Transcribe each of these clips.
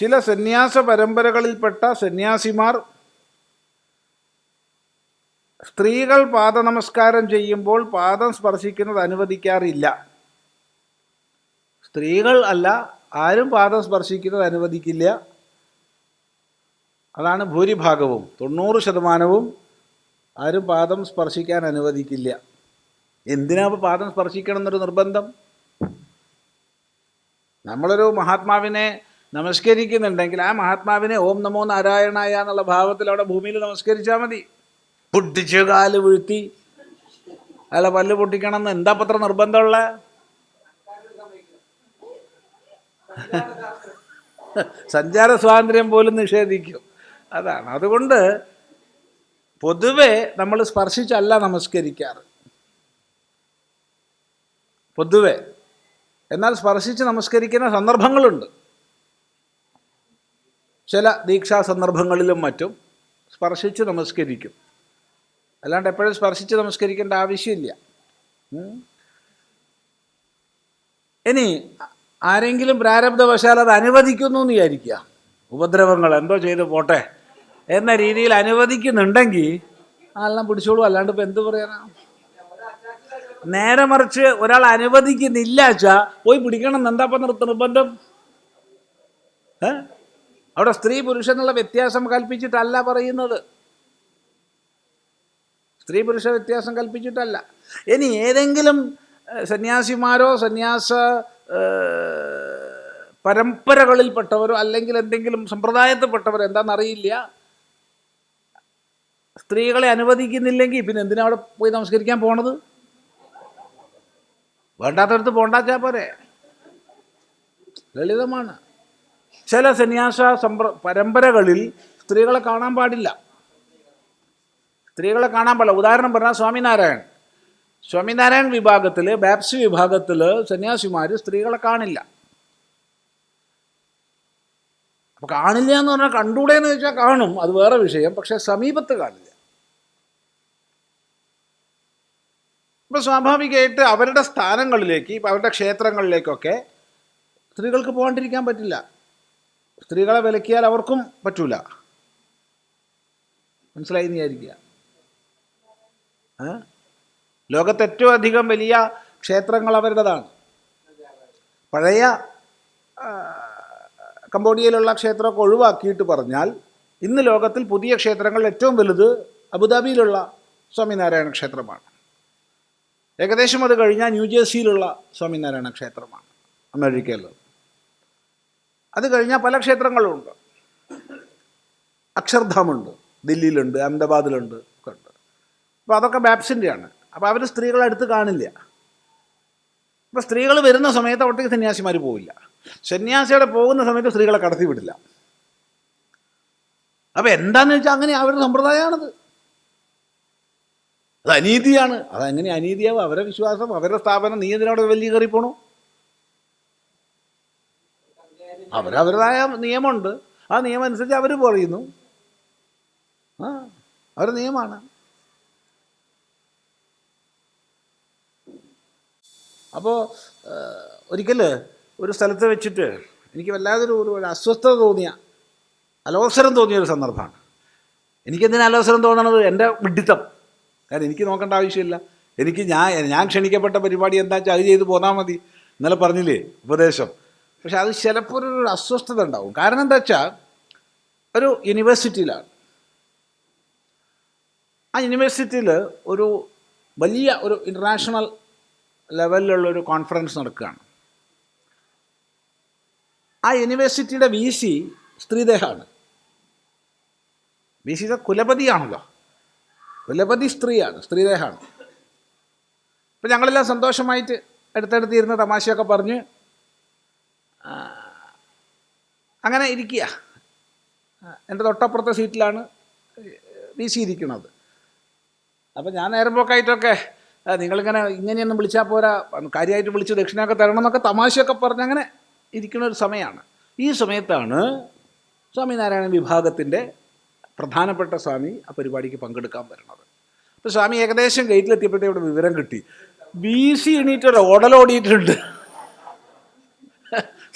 ചില സന്യാസ പരമ്പരകളിൽപ്പെട്ട സന്യാസിമാർ സ്ത്രീകൾ പാദ നമസ്കാരം ചെയ്യുമ്പോൾ പാദം സ്പർശിക്കുന്നത് അനുവദിക്കാറില്ല. സ്ത്രീകൾ അല്ല ആരും പാദം സ്പർശിക്കുന്നത് അനുവദിക്കില്ല. അതാണ് ഭൂരിഭാഗവും. തൊണ്ണൂറ് ശതമാനവും ആരും പാദം സ്പർശിക്കാൻ അനുവദിക്കില്ല. എന്തിനാ പാദം സ്പർശിക്കണം എന്നൊരു നിർബന്ധം? നമ്മളൊരു മഹാത്മാവിനെ നമസ്കരിക്കുന്നുണ്ടെങ്കിൽ ആ മഹാത്മാവിനെ ഓം നമോ നാരായണായ എന്നുള്ള ഭാവത്തിൽ അവിടെ ഭൂമിയിൽ നമസ്കരിച്ചാൽ മതി. പൊട്ടിച്ച് കാൽ വീഴ്ത്തി. അയാളെ പല്ല് പൊട്ടിക്കണം എന്ന് എന്താ പത്ര നിർബന്ധമുള്ള? സഞ്ചാര സ്വാതന്ത്ര്യം പോലും നിഷേധിക്കും. അതാണ്. അതുകൊണ്ട് പൊതുവെ നമ്മൾ സ്പർശിച്ചല്ല നമസ്കരിക്കാറ്. പൊതുവെ. എന്നാൽ സ്പർശിച്ച് നമസ്കരിക്കുന്ന സന്ദർഭങ്ങളുണ്ട്. ചില ദീക്ഷാ സന്ദർഭങ്ങളിലും മറ്റും സ്പർശിച്ച് നമസ്കരിക്കും. അല്ലാണ്ട് എപ്പോഴും സ്പർശിച്ച് നമസ്കരിക്കേണ്ട ആവശ്യമില്ല. ഇനി ആരെങ്കിലും പ്രാരബ്ധവശാൽ അത് അനുവദിക്കുന്നു എന്ന് വിചാരിക്കുക. ഉപദ്രവങ്ങൾ എന്തോ ചെയ്ത് പോട്ടെ എന്ന രീതിയിൽ അനുവദിക്കുന്നുണ്ടെങ്കിൽ ആളെല്ലാം പിടിച്ചോളൂ. അല്ലാണ്ട് ഇപ്പം എന്ത് പറയാനാ? നേരെ മറിച്ച് ഒരാൾ അനുവദിക്കുന്നില്ല വെച്ചാ പോയി പിടിക്കണം എന്താ ഇപ്പം നിർബന്ധം? ഏ? അവിടെ സ്ത്രീ പുരുഷൻ എന്നുള്ള വ്യത്യാസം കൽപ്പിച്ചിട്ടല്ല പറയുന്നത്. സ്ത്രീ പുരുഷ വ്യത്യാസം കൽപ്പിച്ചിട്ടല്ല. ഇനി ഏതെങ്കിലും സന്യാസിമാരോ സന്യാസ പരമ്പരകളിൽപ്പെട്ടവരോ അല്ലെങ്കിൽ എന്തെങ്കിലും സമ്പ്രദായത്തിൽപ്പെട്ടവരോ എന്താണെന്നറിയില്ല. സ്ത്രീകളെ അനുവദിക്കുന്നില്ലെങ്കിൽ പിന്നെ എന്തിനാ അവിടെ പോയി നമസ്കരിക്കാൻ പോണത്? വേണ്ടാത്തടത്ത് പോണ്ടാച്ചാ പോരെ. ലളിതമാണ്. ചില സന്യാസ സമ്പ്ര പരമ്പരകളിൽ സ്ത്രീകളെ കാണാൻ പാടില്ല. സ്ത്രീകളെ കാണാൻ പാടില്ല. ഉദാഹരണം പറഞ്ഞാൽ സ്വാമിനാരായൺ സ്വാമിനാരായൺ വിഭാഗത്തിൽ ബാപ്സി വിഭാഗത്തിൽ സന്യാസിമാർ സ്ത്രീകളെ കാണില്ല. അപ്പോൾ കാണില്ല എന്ന് പറഞ്ഞാൽ കണ്ടൂടെ എന്ന് ചോദിച്ചാൽ കാണും. അത് വേറെ വിഷയം. പക്ഷെ സമീപത്ത് കാണില്ല. ഇപ്പം സ്വാഭാവികമായിട്ട് അവരുടെ സ്ഥാനങ്ങളിലേക്ക് ഇപ്പം അവരുടെ ക്ഷേത്രങ്ങളിലേക്കൊക്കെ സ്ത്രീകൾക്ക് പോകാണ്ടിരിക്കാൻ പറ്റില്ല. സ്ത്രീകളെ വിലക്കിയാൽ അവർക്കും പറ്റൂല. മനസ്സിലായി വിചാരിക്കുക? ലോകത്ത് ഏറ്റവും അധികം വലിയ ക്ഷേത്രങ്ങൾ അവരുടേതാണ്. പഴയ കംബോഡിയയിലുള്ള ക്ഷേത്രമൊക്കെ ഒഴിവാക്കിയിട്ട് പറഞ്ഞാൽ ഇന്ന് ലോകത്തിൽ പുതിയ ക്ഷേത്രങ്ങളിൽ ഏറ്റവും വലുത് അബുദാബിയിലുള്ള സ്വാമിനാരായണ ക്ഷേത്രമാണ്. ഏകദേശം അത് കഴിഞ്ഞാൽ ന്യൂജേഴ്സിയിലുള്ള സ്വാമിനാരായണ ക്ഷേത്രമാണ് അമേരിക്കയിൽ അത് കഴിഞ്ഞാൽ പല ക്ഷേത്രങ്ങളുമുണ്ട് അക്ഷർധാമുണ്ട് ദില്ലിയിലുണ്ട് അഹമ്മദാബാദിലുണ്ട് ഒക്കെ ഉണ്ട്. അപ്പോൾ അതൊക്കെ ബാപ്സിന്റെയാണ് അപ്പോൾ അവർ സ്ത്രീകളെ അടുത്ത് കാണില്ല. അപ്പോൾ സ്ത്രീകൾ വരുന്ന സമയത്ത് അവിടത്തേക്ക് സന്യാസിമാർ പോവില്ല. സന്യാസിയുടെ പോകുന്ന സമയത്ത് സ്ത്രീകളെ കടത്തി വിടില്ല. അപ്പോൾ എന്താണെന്ന് വെച്ചാൽ അങ്ങനെ അവരുടെ സമ്പ്രദായമാണത് അത് അനീതിയാണ്. അതങ്ങനെ അനീതിയാവും? അവരുടെ വിശ്വാസം അവരുടെ സ്ഥാപനം നീ എന്തിനവിടെ വലിയ കയറി അവരവരുടേതായ നിയമമുണ്ട്. ആ നിയമം അനുസരിച്ച് അവർ പറയുന്നു. ആ അവരുടെ നിയമമാണ്. അപ്പോൾ ഒരിക്കൽ ഒരു സ്ഥലത്ത് വെച്ചിട്ട് എനിക്ക് വല്ലാതൊരു ഒരു അസ്വസ്ഥത തോന്നിയ അലോസരം തോന്നിയ ഒരു സന്ദർഭമാണ്. എനിക്കെന്തിനാ അലോസരം തോന്നണത്? എന്റെ വിഡിത്തം കാരണം എനിക്ക് നോക്കേണ്ട ആവശ്യമില്ല. എനിക്ക് ഞാൻ ഞാൻ ക്ഷണിക്കപ്പെട്ട പരിപാടി എന്താ വെച്ചാൽ അത് ചെയ്ത് പോന്നാൽ മതി. ഇന്നലെ പറഞ്ഞില്ലേ ഉപദേശം. പക്ഷെ അത് ചിലപ്പോൾ ഒരു അസ്വസ്ഥത ഉണ്ടാവും. കാരണം എന്താ വെച്ചാൽ ഒരു യൂണിവേഴ്സിറ്റിയിലാണ് ആ യൂണിവേഴ്സിറ്റിയിൽ ഒരു വലിയ ഒരു ഇന്റർനാഷണൽ ലെവലിലുള്ള ഒരു കോൺഫറൻസ് നടക്കുകയാണ്. ആ യൂണിവേഴ്സിറ്റിയുടെ വി സി സ്ത്രീദേഹമാണ്. വി സി കുലപതിയാണല്ലോ. കുലപതി സ്ത്രീയാണ് സ്ത്രീദേഹമാണ്. അപ്പം ഞങ്ങളെല്ലാം സന്തോഷമായിട്ട് അടുത്തടുത്ത് ഇരുന്ന് തമാശയൊക്കെ പറഞ്ഞ് അങ്ങനെ ഇരിക്കുക. എന്റെ തൊട്ടപ്പുറത്തെ സീറ്റിലാണ് വി സി ഇരിക്കുന്നത്. അപ്പം ഞാൻ നേരമ്പോക്കായിട്ടൊക്കെ പോക്കായിട്ടൊക്കെ നിങ്ങളിങ്ങനെ ഇങ്ങനെയൊന്നും വിളിച്ചാൽ പോരാ കാര്യമായിട്ട് വിളിച്ച് ദക്ഷിണയൊക്കെ തരണം എന്നൊക്കെ തമാശയൊക്കെ പറഞ്ഞ് അങ്ങനെ ഇരിക്കുന്ന ഒരു സമയമാണ്. ഈ സമയത്താണ് സ്വാമിനാരായണ വിഭാഗത്തിന്റെ പ്രധാനപ്പെട്ട സ്വാമി ആ പരിപാടിക്ക് പങ്കെടുക്കാൻ വരണത് അപ്പോൾ സ്വാമി ഏകദേശം ഗേറ്റിലെത്തിയപ്പോഴത്തേ ഇവിടെ വിവരം കിട്ടി. ബി സി എണീറ്റൊരു ഓടലോടിയിട്ടുണ്ട്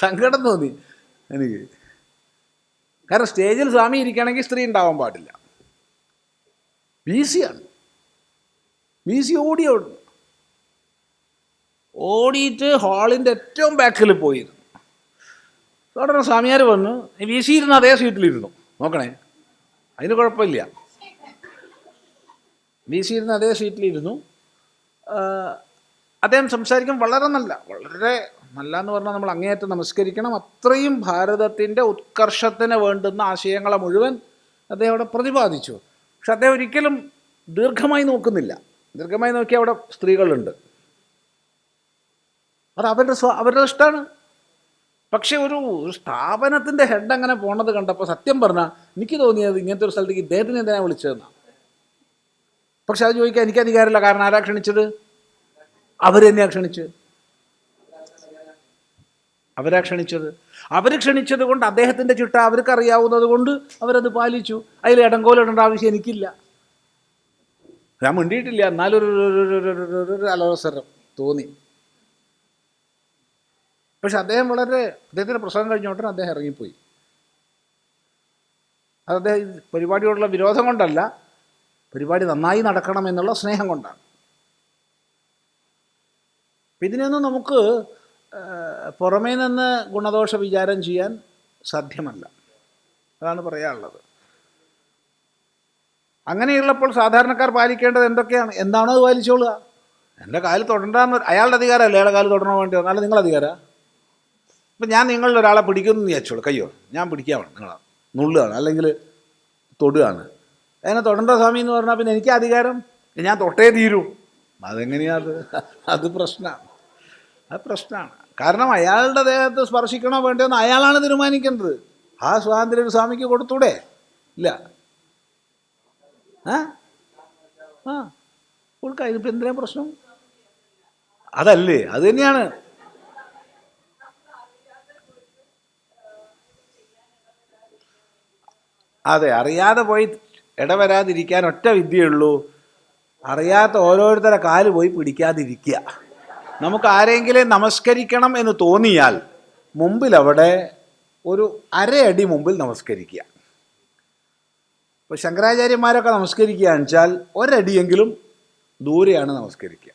സങ്കടം തോന്നി. എനിക്ക്. കാരണം സ്റ്റേജിൽ സ്വാമി ഇരിക്കണമെങ്കിൽ സ്ത്രീ ഉണ്ടാവാൻ പാടില്ല. ബി സി ആണ്. ബി ഓടി ഓടുന്നു ഓടിയിട്ട് ഹാളിന്റെ ഏറ്റവും ബാക്കിൽ പോയിരുന്നു ഉടനെ സ്വാമിയാർ വന്നു. ബി സി ഇരുന്ന് അതേ സീറ്റിലിരുന്നു നോക്കണേ. അതിന് കുഴപ്പമില്ല. ബി സി ഇരുന്ന് അതേ സീറ്റിലിരുന്നു അദ്ദേഹം സംസാരിക്കാൻ വളരെ നല്ല വളരെ നല്ല എന്ന് പറഞ്ഞാൽ നമ്മൾ അങ്ങേയറ്റം നമസ്കരിക്കണം. അത്രയും ഭാരതത്തിന്റെ ഉത്കർഷത്തിന് വേണ്ടുന്ന ആശയങ്ങളെ മുഴുവൻ അദ്ദേഹം അവിടെ പ്രതിപാദിച്ചു. പക്ഷെ അദ്ദേഹം ഒരിക്കലും ദീർഘമായി നോക്കുന്നില്ല. ദീർഘമായി നോക്കിയാൽ അവിടെ സ്ത്രീകളുണ്ട്. അത് അവരുടെ സ്വ അവരുടെ ഇഷ്ടമാണ് പക്ഷെ ഒരു സ്ഥാപനത്തിന്റെ ഹെഡ് അങ്ങനെ പോണത് കണ്ടപ്പോൾ സത്യം പറഞ്ഞാൽ എനിക്ക് തോന്നിയത് ഇങ്ങനത്തെ ഒരു സ്ഥലത്തേക്ക് ഇദ്ദേഹത്തിന് എന്തിനാ വിളിച്ചതെന്നാണ് പക്ഷെ അത് ചോദിക്കാൻ എനിക്ക് അധികാരമില്ല. കാരണം ആരാ ക്ഷണിച്ചത്? അവർ തന്നെയാ ക്ഷണിച്ചത്? അവരാ ക്ഷണിച്ചത്. അവർ ക്ഷണിച്ചത് കൊണ്ട് അദ്ദേഹത്തിന്റെ ചിട്ട അവർക്ക് അറിയാവുന്നത് കൊണ്ട് അവരത് പാലിച്ചു. അതിൽ ഇടങ്കോലിടേണ്ട ആവശ്യം എനിക്കില്ല. ഞാൻ മിണ്ടിയിട്ടില്ല. എന്നാലൊരു അലോസരം തോന്നി. പക്ഷെ അദ്ദേഹം വളരെ അദ്ദേഹത്തിന്റെ പ്രസംഗം കഴിഞ്ഞ ഉടനെ അദ്ദേഹം ഇറങ്ങിപ്പോയി. അത് അദ്ദേഹം പരിപാടിയോടുള്ള വിരോധം കൊണ്ടല്ല പരിപാടി നന്നായി നടക്കണം എന്നുള്ള സ്നേഹം കൊണ്ടാണ്. ഇതിനൊന്നും നമുക്ക് പുറമേ നിന്ന് ഗുണദോഷ വിചാരം ചെയ്യാൻ സാധ്യമല്ല. അതാണ് പറയാനുള്ളത്. അങ്ങനെയുള്ളപ്പോൾ സാധാരണക്കാർ പാലിക്കേണ്ടത് എന്തൊക്കെയാണ്? എന്താണോ അത് പാലിച്ചോളുക. എന്റെ കാൽ തൊടണ്ടെന്ന് അയാളുടെ അധികാരമല്ല അയാളുടെ കാൽ തൊടണോ വേണ്ടി വന്നാലും നിങ്ങൾ അധികാരമാണ് ഇപ്പം ഞാൻ നിങ്ങളിൽ ഒരാളെ പിടിക്കുന്നു എന്ന് വിചാരിച്ചോളൂ. കയ്യോ? ഞാൻ പിടിക്കാമാണ് നിങ്ങളെ നുള്ളുകയാണ്. അല്ലെങ്കിൽ തൊടുകയാണ്. അതിനെ തൊടണ്ട സ്വാമി എന്ന് പറഞ്ഞാൽ പിന്നെ എനിക്ക് അധികാരം? ഞാൻ തൊട്ടേ തീരൂ. അതെങ്ങനെയാ അത്? അത് പ്രശ്നമാണ് അത് പ്രശ്നമാണ്. കാരണം അയാളുടെ ദേഹത്ത് സ്പർശിക്കണോ വേണ്ടോ എന്ന് അയാളാണ് തീരുമാനിക്കേണ്ടത്. ആ സ്വാതന്ത്ര്യം സ്വാമിക്ക് കൊടുത്തൂടെ? ഇല്ല. ആ? ആ. കൊടുക്കാം ഇതിപ്പോൾ എന്തിനാ പ്രശ്നം? അതല്ലേ അത് തന്നെയാണ്. അതെ അറിയാതെ പോയി ഇടവരാതിരിക്കാൻ ഒറ്റ വിദ്യയുള്ളൂ. അറിയാത്ത ഓരോരുത്തരെ കാൽ പോയി പിടിക്കാതിരിക്കുക. നമുക്ക് ആരെങ്കിലും നമസ്കരിക്കണം എന്ന് തോന്നിയാൽ മുമ്പിൽ അവിടെ ഒരു അരയടി മുമ്പിൽ നമസ്കരിക്കുക. ഇപ്പോൾ ശങ്കരാചാര്യന്മാരൊക്കെ നമസ്കരിക്കുകയാണെന്ന് വെച്ചാൽ ഒരടിയെങ്കിലും ദൂരെയാണ് നമസ്കരിക്കുക.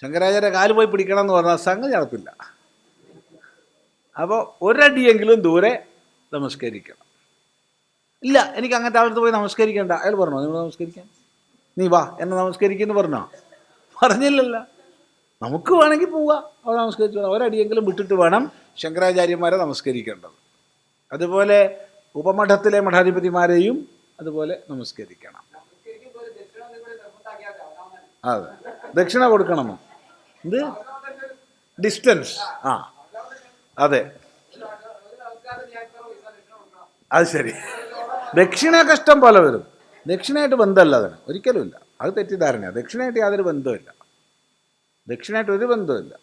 ശങ്കരാചാര്യ കാൽ പോയി പിടിക്കണം എന്ന് പറഞ്ഞാൽ സംഗതി നടപ്പില്ല അപ്പോൾ ഒരടിയെങ്കിലും ദൂരെ നമസ്കരിക്കണം. ഇല്ല എനിക്ക് അങ്ങനത്തെ അവിടുത്തെ പോയി നമസ്കരിക്കേണ്ട. അയാൾ പറഞ്ഞോ നിങ്ങൾ നമസ്കരിക്കാൻ? നീ വാ എന്നെ നമസ്കരിക്കുന്നു പറഞ്ഞോ? പറഞ്ഞില്ലല്ലോ. നമുക്ക് വേണമെങ്കിൽ പോവുക അവിടെ നമസ്കരിച്ചു വേണം. ഒരടിയെങ്കിലും വിട്ടിട്ട് വേണം ശങ്കരാചാര്യന്മാരെ നമസ്കരിക്കേണ്ടത്. അതുപോലെ ഉപമഠത്തിലെ മഠാധിപതിമാരെയും അതുപോലെ നമസ്കരിക്കണം. അതെ. ദക്ഷിണ കൊടുക്കണമോ എന്ത്? ഡിസ്റ്റൻസ്. ആ. അതെ. അത് ശരി. ദക്ഷിണയൊക്കെ കഷ്ടം പോലെ വരും. ദക്ഷിണയായിട്ട് ബന്ധമല്ല അതിന്. ഒരിക്കലുമില്ല അത് തെറ്റിദ്ധാരണയാണ് ദക്ഷിണയായിട്ട് യാതൊരു ബന്ധവുമില്ല. ദക്ഷിണയായിട്ട് ഒരു ബന്ധമില്ല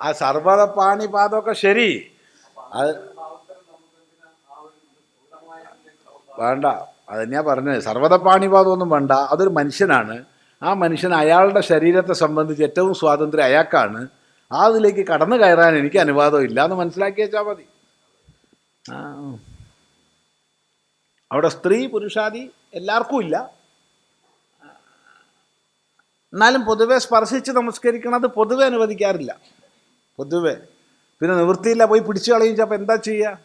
ആ സർവത പാണിപാദമൊക്കെ ശരി. അത് വേണ്ട. അത് തന്നെയാ പറഞ്ഞത്. സർവത പാണിപാദമൊന്നും വേണ്ട. അതൊരു മനുഷ്യനാണ്. ആ മനുഷ്യൻ അയാളുടെ ശരീരത്തെ സംബന്ധിച്ച് ഏറ്റവും സ്വാതന്ത്ര്യം അയാൾക്കാണ്. ആ അതിലേക്ക് കടന്നു കയറാൻ എനിക്ക് അനുവാദം ഇല്ല എന്ന് മനസ്സിലാക്കി വെച്ചാൽ മതി. ആ. അവിടെ സ്ത്രീ പുരുഷാദി എല്ലാവർക്കും ഇല്ല. എന്നാലും പൊതുവെ സ്പർശിച്ച് നമസ്കരിക്കണത് പൊതുവെ അനുവദിക്കാറില്ല. പൊതുവെ. പിന്നെ നിവൃത്തിയില്ല പോയി പിടിച്ചു കളയും എന്താ ചെയ്യുക